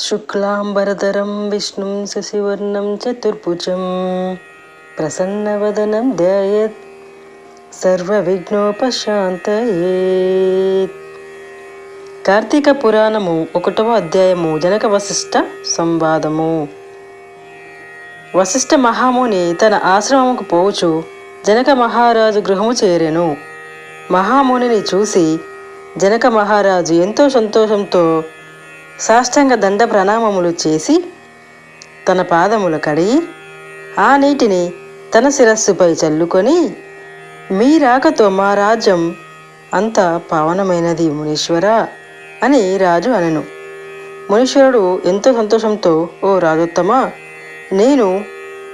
శుక్లాంబరధరం విష్ణుం శశివర్ణం చతుర్భుజం ప్రసన్నవదనం ధ్యాయత్ సర్వవిఘ్నోపశాంతయేత్. కార్తీక పురాణము ఒకటవ అధ్యాయము జనక వశిష్ట సంవాదము. వశిష్ఠ మహాముని తన ఆశ్రమముకు పోవచ్చు జనక మహారాజు గృహము చేరెను. మహామునిని చూసి జనక మహారాజు ఎంతో సంతోషంతో సాష్టాంగ దండ ప్రణామములు చేసి తన పాదములు కడిగి ఆ నీటిని తన శిరస్సుపై చల్లుకొని మీ రాకతో మా రాజ్యం అంత పావనమైనది మునీశ్వర అని రాజు అనెను. మునీశ్వరుడు ఎంతో సంతోషంతో ఓ రాజోత్తమ నేను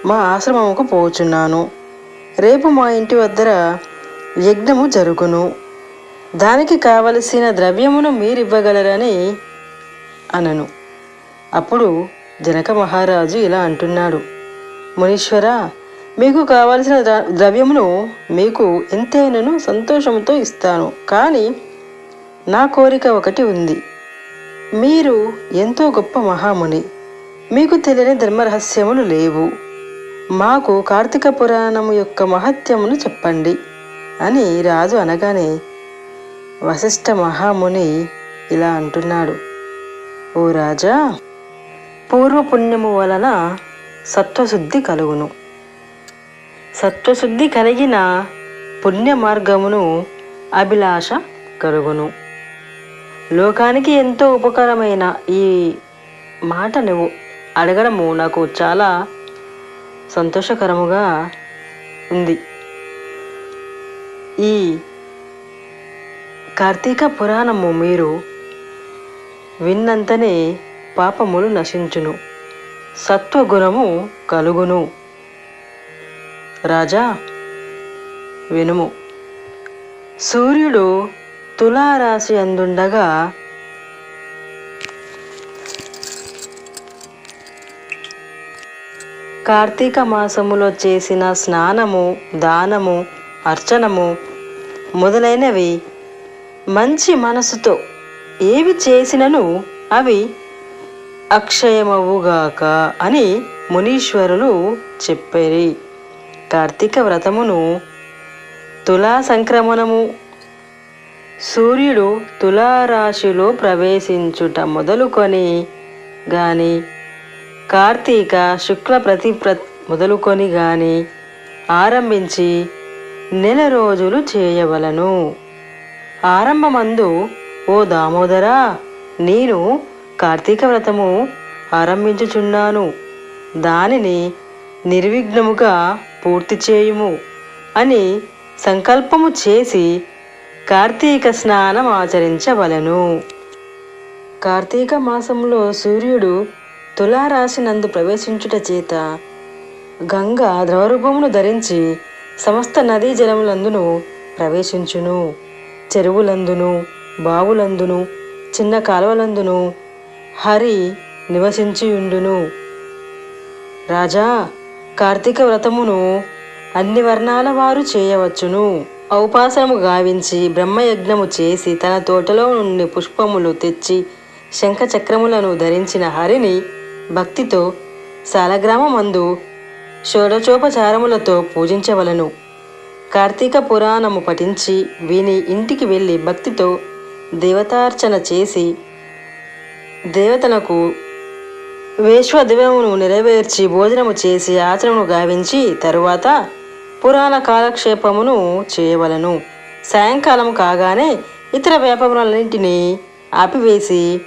మా ఆశ్రమముకు పోచున్నాను. రేపు మా ఇంటి వద్దర యజ్ఞము జరుగును. దానికి కావలసిన ద్రవ్యమును మీరివ్వగలరని అనను. అప్పుడు జనక మహారాజు ఇలా అంటున్నాడు మునీశ్వర మీకు కావలసిన ద్రవ్యమును మీకు ఎంతైనను సంతోషంతో ఇస్తాను. కానీ నా కోరిక ఒకటి ఉంది. మీరు ఎంతో గొప్ప మహాముని. మీకు తెలియని ధర్మరహస్యములు లేవు. మాకు కార్తీక పురాణము యొక్క మహత్యమును చెప్పండి అని రాజు అనగానే వశిష్ఠ మహాముని ఇలా అంటున్నాడు ఓ రాజా పూర్వపుణ్యము వలన సత్వశుద్ధి కలుగును. సత్వశుద్ధి కలిగిన పుణ్య మార్గమును అభిలాష కలుగును. లోకానికి ఎంతో ఉపకారమైన ఈ మాట నువ్వు అడగడము నాకు చాలా సంతోషకరముగా ఉంది. ఈ కార్తీక పురాణము మీరు విన్నంతనే పాపములు నశించును. సత్వగుణము కలుగును. రాజా వినుము. సూర్యుడు తులారాశి అందుండగా కార్తీక మాసములో చేసిన స్నానము దానము అర్చనము మొదలైనవి మంచి మనసుతో ఏవి చేసినను అవి అక్షయమవుగాక అని మునీశ్వరులు చెప్పారు. కార్తీక వ్రతమును తులా సంక్రమణము సూర్యుడు తులారాశిలో ప్రవేశించుట మొదలుకొని గాని కార్తీక శుక్ల ప్రతిప్ర మొదలుకొని గాని ఆరంభించి నెల రోజులు చేయవలను. ఆరంభమందు ఓ దామోదరా నేను కార్తీక వ్రతము ఆరంభించుచున్నాను. దానిని నిర్విఘ్నముగా పూర్తి చేయుము అని సంకల్పము చేసి కార్తీక స్నానం ఆచరించవలెను. కార్తీక మాసంలో సూర్యుడు తులారాశి నందు ప్రవేశించుట చేత గంగ ద్రవరూపమును ధరించి సమస్త నదీ జలములందును ప్రవేశించును చెరువులందును బావులందును చిన్న కాలువలందును హరి నివసించియుండును. రాజా కార్తీక వ్రతమును అన్ని వర్ణాల వారు చేయవచ్చును. ఔపాసనము గావించి బ్రహ్మయజ్ఞము చేసి తన తోటలో నుండి పుష్పములు తెచ్చి శంఖచక్రములను ధరించిన హరిని భక్తితో శాలగ్రామమందు షోడచోపచారములతో పూజించవలను. కార్తీక పురాణము పఠించి విని ఇంటికి వెళ్ళి భక్తితో దేవతార్చన చేసి దేవతలకు వేశ్వదివమును నెరవేర్చి భోజనము చేసి ఆచరణను గావించి తరువాత పురాణ కాలక్షేపమును చేయవలను. సాయంకాలం కాగానే ఇతర వ్యాపారాలన్నింటినీ ఆపివేసి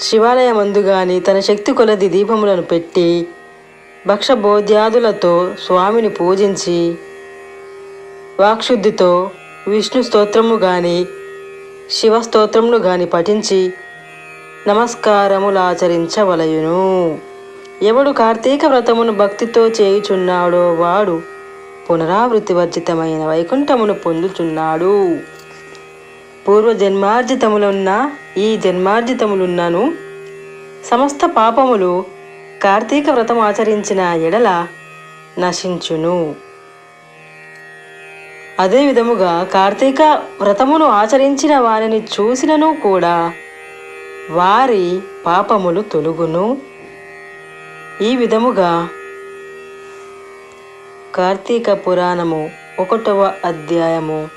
శివాలయమందు గాని తన శక్తి కొలది దీపములను పెట్టి భక్షభోద్యాదులతో స్వామిని పూజించి వాక్శుద్ధితో విష్ణు స్తోత్రము గాని శివస్తోత్రములు గాని పఠించి నమస్కారములాచరించవలయును. ఎవడు కార్తీక వ్రతమును భక్తితో చేయుచున్నాడో వాడు పునరావృత్తి వర్జితమైన వైకుంఠమును పొందుచున్నాడు. పూర్వ జన్మార్జితములున్న ఈ జన్మార్జితములున్నను సమస్త పాపములు కార్తీక వ్రతం ఆచరించిన ఎడల నశించును. అదే విధముగా కార్తీక వ్రతమును ఆచరించిన వారిని చూసినను కూడా వారి పాపములు తొలుగును. ఈ విధముగా కార్తీక పురాణము ఒకటవ అధ్యాయము